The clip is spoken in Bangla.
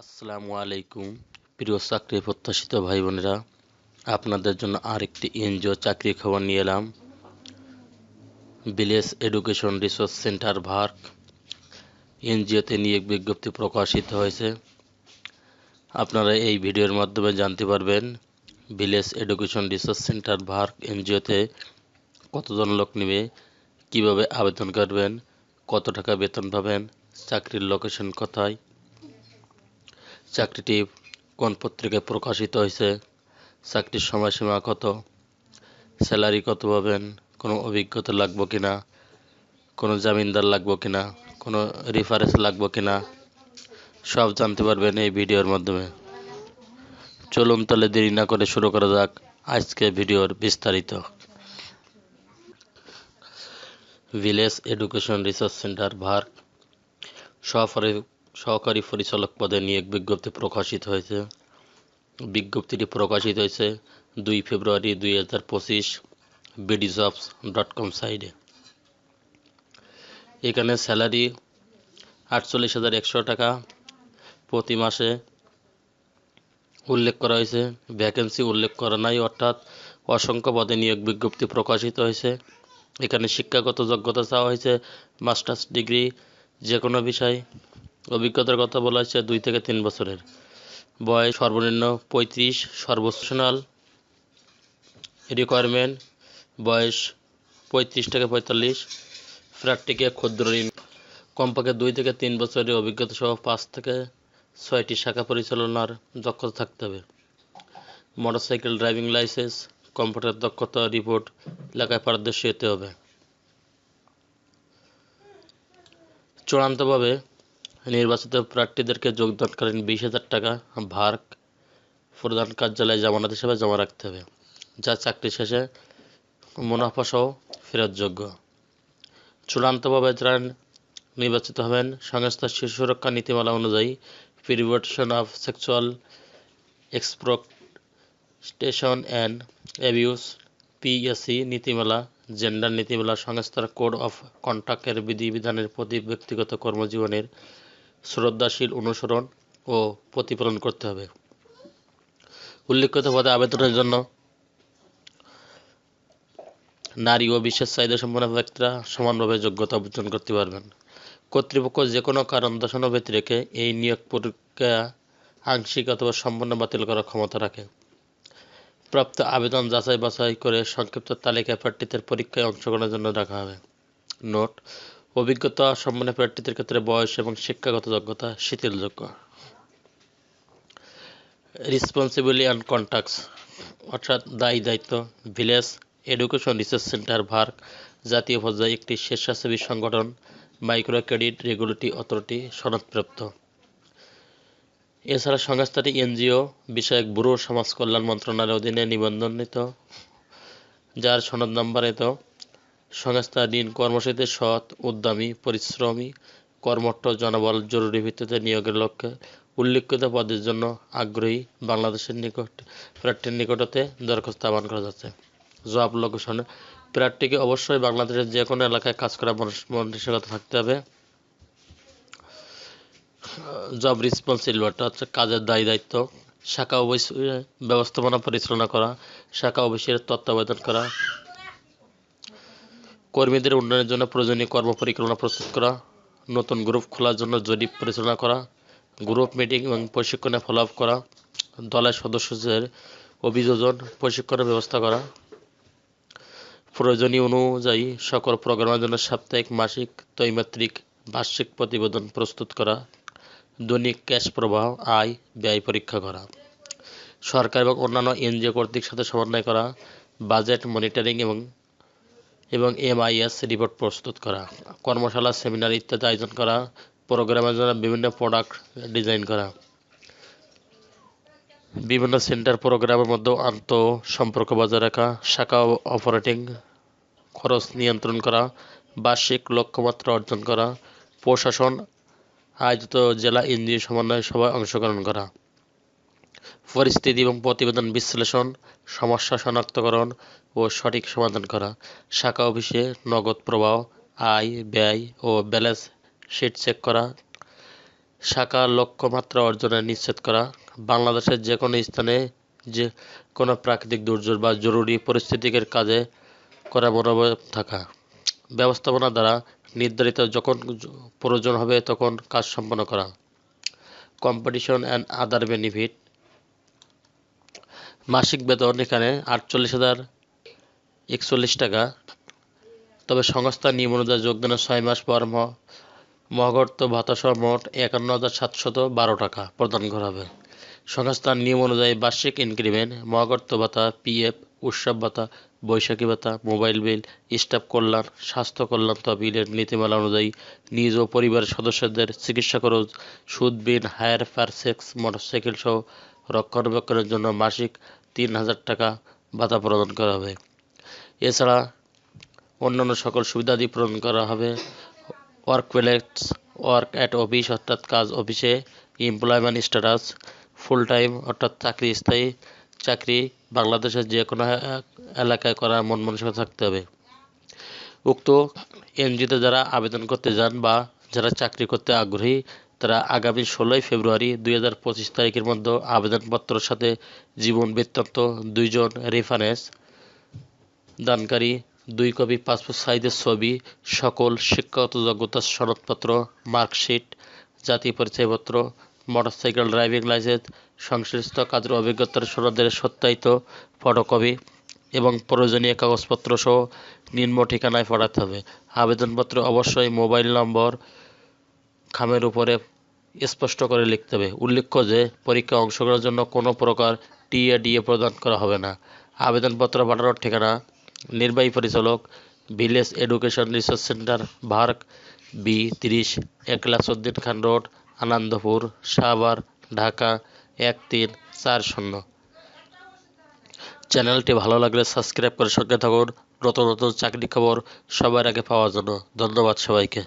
আসসালামু আলাইকুম। প্রিয় চাকরি প্রত্যাশিত ভাই বোনেরা আপনাদের জন্য আরেকটি এনজিও চাকরি খবর নিয়ে এলাম। Village education resource centre VERC এনজিওতে নিয়োগ বিজ্ঞপ্তি প্রকাশিত হয়েছে। আপনারা এই ভিডিওর মাধ্যমে জানতে পারবেন village education resource centre VERC এনজিওতে কতজন লোক নেবে, কীভাবে আবেদন করবেন, কত টাকা বেতন পাবেন, চাকরির লোকেশন কোথায় চাকরিটি কোন পত্রিকায় প্রকাশিত হয়েছে? চাকরির সময়সীমা কত? স্যালারি কত পাবেন? কোনো অভিজ্ঞতা লাগবে কিনা? কোনো জামিনদার লাগবে কিনা? কোনো রেফারেন্স লাগবে কিনা? সব জানতে পারবেন এই ভিডিওর মাধ্যমে। চলুন তাহলে দেরি না করে শুরু করা যাক আজকে ভিডিওর বিস্তারিত। ভিলেজ এডুকেশন রিসার্চ সেন্টার ভার সহকারী সহকারী পরিচালক পদে নিয়োগ বিজ্ঞপ্তি প্রকাশিত হয়েছে। বিজ্ঞপ্তিটি প্রকাশিত হয়েছে দুই ফেব্রুয়ারি দুই হাজার পঁচিশ বিডিজবস ডট কম সাইডে এখানে স্যালারি আটচল্লিশ হাজার একশো টাকা প্রতি মাসে উল্লেখ করা হয়েছে। ভ্যাকেন্সি উল্লেখ করা নাই, অর্থাৎ অসংখ্য পদে নিয়োগ বিজ্ঞপ্তি প্রকাশিত হয়েছে। এখানে শিক্ষাগত যোগ্যতা চাওয়া হয়েছে, মাস্টার্স ডিগ্রি যে কোনো বিষয়। অভিজ্ঞতার কথা বলা হয়েছে দুই থেকে তিন বছরের। বয়স সর্বনিম্ন পঁয়ত্রিশ সর্বোচ্চনাল রিকোয়ারমেন্ট বয়স পঁয়ত্রিশ থেকে পঁয়তাল্লিশ প্রার্থীকে ক্ষুদ্র ঋণ। কমপক্ষে দুই থেকে তিন বছরের অভিজ্ঞতা সহ পাঁচ থেকে ছয়টি শাখা পরিচালনার দক্ষতা থাকতে হবে। মোটরসাইকেল ড্রাইভিং লাইসেন্স, কম্পিউটার দক্ষতা রিপোর্ট এলাকায় পারদর্শী হতে হবে। চূড়ান্তভাবে নির্বাচিত প্রার্থীদেরকে যোগদানকালীন বিশ হাজার টাকা ভার্ক প্রধান কার্যালয়ে জামানত হিসেবে জমা রাখতে হবে, যা চাকরি শেষে মুনাফাসহ ফেরতযোগ্য চূড়ান্তভাবে যারা নির্বাচিত হবেন, সংস্থার শিশু সুরক্ষা নীতিমালা অনুযায়ী prevention of sexual exploitation and abuse, PSC নীতিমালা, জেন্ডার নীতিমালা, সংস্থার কোড অফ কন্ট্যাক্টের বিধিবিধানের প্রতি ব্যক্তিগত কর্মজীবনের শ্রদ্ধাশীল অনুসরণ ও প্রতিপালন করতে হবে। উল্লেখিত পদে আবেদনের জন্য নারী ও বিশেষ চাহিদা সম্পন্ন ব্যক্তিরা সমানভাবে যোগ্যতা অর্জন করতে পারবেন। কর্তৃপক্ষ যে কোনো কারণ দর্শানো ব্যতি রেখে এই নিয়োগ প্রক্রিয়া আংশিক অথবা সম্পূর্ণ বাতিল করার ক্ষমতা রাখে। প্রাপ্ত আবেদন যাচাই বাছাই করে সংক্ষিপ্ত তালিকায় প্রার্থীদের পরীক্ষায় অংশগ্রহণের জন্য রাখা হবে। নোট অভিজ্ঞতা সম্পন্ন প্রার্থীদের ক্ষেত্রে বয়স এবং শিক্ষাগত যোগ্যতা শিথিলযোগ্য। রেসপন্সিবিলি অ্যান্ড কন্ট্যাক্টস অর্থাৎ দায়ী দায়িত্ব village education research centre VERC জাতীয় পর্যায়ে একটি স্বেচ্ছাসেবী সংগঠন মাইক্রো ক্রেডিট রেগুলেটরি অথরিটি সনদপ্রাপ্ত। এছাড়া সংস্থাটি এনজিও বিষয়ক ব্যুরো, সমাজ কল্যাণ মন্ত্রণালয়ের অধীনে নিবন্ধনিত যার সনদ নাম্বারিত সংস্থা ঋণ কর্মসূচিতে সৎ, উদ্যমী, পরিশ্রমী, কর্মঠ জনবল জরুরি ভিত্তিতে নিয়োগের লক্ষ্যে উল্লিখিত পদের জন্য আগ্রহী বাংলাদেশের নিকট প্রার্থীর নিকটতে দরখাস্ত আহ্বান করা যাচ্ছে। জব লোকেশন, প্রার্থীকে অবশ্যই বাংলাদেশের যে কোনো এলাকায় কাজ করা মানসিকতা থাকতে হবে। জব রেসপন্সিবিলিটি হচ্ছে কাজের দায়ী দায়িত্ব, শাখা অফিস ব্যবস্থাপনা পরিচালনা করা, শাখা অফিসের তত্ত্বাবধান করা কর্মীদের উন্নয়নের জন্য প্রয়োজনীয় কর্ম পরিকল্পনা প্রস্তুত করা, নতুন গ্রুপ খোলার জন্য জরিপ পরিচালনা করা, গ্রুপ মিটিং এবং প্রশিক্ষণে ফলো আপ করা, দলের সদস্যদের অভিযোজন, প্রশিক্ষণের ব্যবস্থা করা। প্রয়োজনীয় অনুযায়ী সকল প্রোগ্রামের জন্য সাপ্তাহিক, মাসিক, ত্রৈমাত্রিক, বার্ষিক প্রতিবেদন প্রস্তুত করা, দৈনিক ক্যাশ প্রবাহ, আয়, ব্যয় পরীক্ষা করা। সরকার এবং অন্যান্য এনজিও কর্তৃক সাথে সমন্বয় করা, বাজেট মনিটরিং এবং এবং এমআইএস রিপোর্ট প্রস্তুত করা, কর্মশালা সেমিনার ইত্যাদি আয়োজন করা প্রোগ্রামের জন্য বিভিন্ন প্রোডাক্ট ডিজাইন করা। বিভিন্ন সেন্টার প্রোগ্রামের মধ্যে আন্ত সম্পর্ক বজায় রাখা, শাখা অপারেটিং খরচ নিয়ন্ত্রণ করা, বার্ষিক লক্ষ্যমাত্রা অর্জন করা, প্রশাসন, আয়োজিত জেলা এনজিও সমন্বয় সভায় অংশগ্রহণ করা। পরিস্থিতি এবং প্রতিবেদন বিশ্লেষণ, সমস্যা শনাক্তকরণ ও সঠিক সমাধান করা, শাখা অফিসে নগদ প্রবাহ, আয়, ব্যয় ও ব্যালেন্স শিট চেক করা, শাখা লক্ষ্যমাত্রা অর্জনে নিশ্চিত করা, বাংলাদেশের যে কোনো স্থানে যে কোনো প্রাকৃতিক দুর্যোগ বা জরুরি পরিস্থিতির কাজে করা মনোভাব থাকা, ব্যবস্থাপনা দ্বারা নির্ধারিত যখন প্রয়োজন হবে তখন কাজ সম্পন্ন করা কম্পিটিশন অ্যান্ড আদার বেনিফিট মাসিক বেতন এখানে আটচল্লিশ হাজার একচল্লিশ টাকা। তবে সংস্থার নিয়ম অনুযায়ী যোগদানের ছয় মাস পর মহাগর্ত ভাতাসহ মোট একান্ন হাজার সাতশত বারো টাকা প্রদান করা হবে। সংস্থার নিয়ম অনুযায়ী বার্ষিক ইনক্রিমেন্ট, মহাগর্ত ভাতা, পিএফ, উৎসব ভাতা, বৈশাখী ভাতা, মোবাইল বিল, স্টাফ কল্যাণ, স্বাস্থ্য কল্যাণ তহবিলের নীতিমালা অনুযায়ী নিজ ও পরিবারের সদস্যদের চিকিৎসা খরচ, সুদ, বিন, হায়ার পারসেক্স মোটরসাইকেল সহ রক্ষণাবেক্ষণের জন্য মাসিক তিন হাজার টাকা ভাতা প্রদান করা হবে। এছাড়া অন্যান্য সকল সুবিধাদি প্রদান করা হবে। Work place work at office অর্থাৎ কাজ অফিসে এমপ্লয়মেন্ট স্ট্যাটাস ফুল টাইম অর্থাৎ চাকরি স্থায়ী, চাকরি বাংলাদেশের যে কোনো এলাকায় করার মন মানসিকতা থাকতে হবে। উক্ত এনজিওতে যারা আবেদন করতে যান বা যারা চাকরি করতে আগ্রহী তারা আগামী ষোলোই ফেব্রুয়ারি দুই হাজার পঁচিশ তারিখের মধ্যে আবেদনপত্রের সাথে জীবন বৃত্তান্ত দুইজন রেফারেন্স দানকারী, দুই কপি পাসপোর্ট সাইজের ছবি, সকল শিক্ষাগত যোগ্যতার সনদপত্র, মার্কশিট, জাতীয় পরিচয়পত্র, মোটরসাইকেল ড্রাইভিং লাইসেন্স, সংশ্লিষ্ট কাজের অভিজ্ঞতার সনদের সত্যায়িত ফটোকপি এবং প্রয়োজনীয় কাগজপত্র সহ নিম্ন ঠিকানায় পাঠাতে হবে। আবেদনপত্র অবশ্যই মোবাইল নম্বর খামের উপরে স্পষ্ট করে লিখতে হবে। উল্লেখ্য যে পরীক্ষায় অংশগ্রহণের জন্য কোনো প্রকার টিএ ডিএ প্রদান করা হবে না। আবেদনপত্র পাঠানোর ঠিকানা, নির্বাহী পরিচালক, village education research centre, VERC, B তিরিশ একলাসউদ্দিন খান রোড, আনন্দপুর, সাভার, ঢাকা, এক তিন চার শূন্য। চ্যানেলটি ভালো লাগলে সাবস্ক্রাইব করে সঙ্গে থাকুন। নতুন নতুন চাকরি খবর সবার আগে পাওয়ার জন্য ধন্যবাদ সবাইকে।